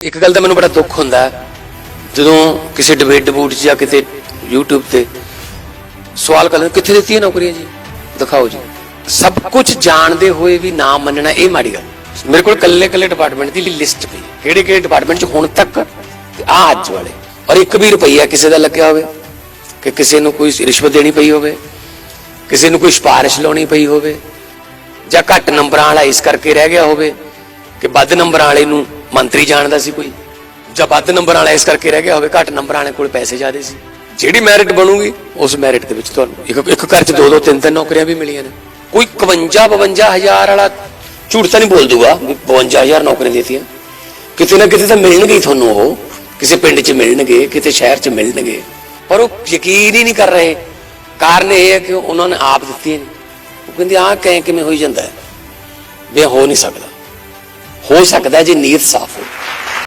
ਇੱਕ ਗੱਲ ਦਾ ਮੈਨੂੰ ਬੜਾ ਦੁੱਖ ਹੁੰਦਾ ਹੈ, ਜਦੋਂ ਕਿਸੇ ਡਿਬੇਟ ਡਬੂਟ 'ਚ ਜਾਂ ਕਿਤੇ YouTube ਤੇ ਸਵਾਲ ਕਰਦੇ ਨੇ, ਕਿੱਥੇ ਦਿੱਤੀਆਂ ਨੌਕਰੀਆਂ ਜੀ? ਦਿਖਾਓ ਜੀ। ਸਭ ਕੁਝ ਜਾਣਦੇ ਹੋਏ ਵੀ ਨਾ ਮੰਨਣਾ ਇਹ ਮਾੜੀ ਗੱਲ। ਮੇਰੇ ਕੋਲ ਕੱਲੇ ਕੱਲੇ ਡਿਪਾਰਟਮੈਂਟ ਦੀ ਲਿਸਟ ਪਈ। ਕਿਹੜੇ ਕਿਹੜੇ ਡਿਪਾਰਟਮੈਂਟ 'ਚ ਹੁਣ ਤੱਕ ਤੇ ਆ ਅੱਜ ਵਾਲੇ। ਔਰ ਇੱਕ ਵੀ ਰੁਪਈਆ ਕਿਸੇ ਦਾ ਲੱਗਿਆ ਹੋਵੇ ਕਿ ਕਿਸੇ ਨੂੰ ਕੋਈ ਰਿਸ਼ਵਤ ਦੇਣੀ ਪਈ ਹੋਵੇ ਕਿਸੇ ਨੂੰ ਕੋਈ ਸਿਫਾਰਿਸ਼ ਲਾਉਣੀ ਪਈ ਹੋਵੇ ਜਾਂ ਘੱਟ ਨੰਬਰਾਂ ਵਾਲਾ ਇਸ ਕਰਕੇ ਰਹਿ ਗਿਆ ਹੋਵੇ ਕਿ ਵੱਧ ਨੰਬਰਾਂ ਵਾਲੇ ਨੂੰ ਮੰਤਰੀ ਜਾਣਦਾ ਸੀ ਕੋਈ? ਜਾਂ ਵੱਧ ਨੰਬਰ ਵਾਲਾ ਇਸ ਕਰਕੇ ਰਹਿ ਗਿਆ ਹੋਵੇ, ਘੱਟ ਨੰਬਰ ਵਾਲੇ ਕੋਲ ਪੈਸੇ ਜ਼ਿਆਦੇ ਸੀ। ਜਿਹੜੀ ਮੈਰਿਟ ਬਣੂਗੀ, ਉਸ ਮੈਰਿਟ ਦੇ ਵਿੱਚ ਤੁਹਾਨੂੰ ਇੱਕ ਇੱਕ ਘਰ 'ਚ ਦੋ ਦੋ ਤਿੰਨ ਤਿੰਨ ਨੌਕਰੀਆਂ ਵੀ ਮਿਲੀਆਂ ਨੇ। ਕੋਈ 51 52 ਹਜ਼ਾਰ ਵਾਲਾ ਝੂਠ ਤਾਂ ਨਹੀਂ ਬੋਲ ਦੂਗਾ, ਵੀ 52 ਹਜ਼ਾਰ ਨੌਕਰੀਆਂ ਦਿੱਤੀਆਂ। ਕਿਤੇ ਨਾ ਕਿਤੇ ਤਾਂ ਮਿਲਣਗੇ ਹੀ ਤੁਹਾਨੂੰ ਉਹ। ਕਿਸੇ ਪਿੰਡ 'ਚ ਮਿਲਣਗੇ, ਕਿਤੇ ਸ਼ਹਿਰ 'ਚ ਮਿਲਣਗੇ। ਪਰ ਉਹ ਯਕੀਨ ਹੀ ਨਹੀਂ ਕਰ ਰਹੇ। ਕਾਰਨ ਇਹ ਹੈ ਕਿ ਉਹਨਾਂ ਨੇ ਆਪ ਦਿੱਤੀ ਨੇ। ਉਹ ਕਹਿੰਦੇ, ਆਹ ਕਹਿ ਕਿਵੇਂ ਹੋਈ ਜਾਂਦਾ ਹੈ? ਵੀ ਹੋ ਨਹੀਂ ਸਕਦਾ। ਹੋ ਸਕਦਾ ਜੇ ਨੀਅਤ ਸਾਫ਼ ਹੋਵੇ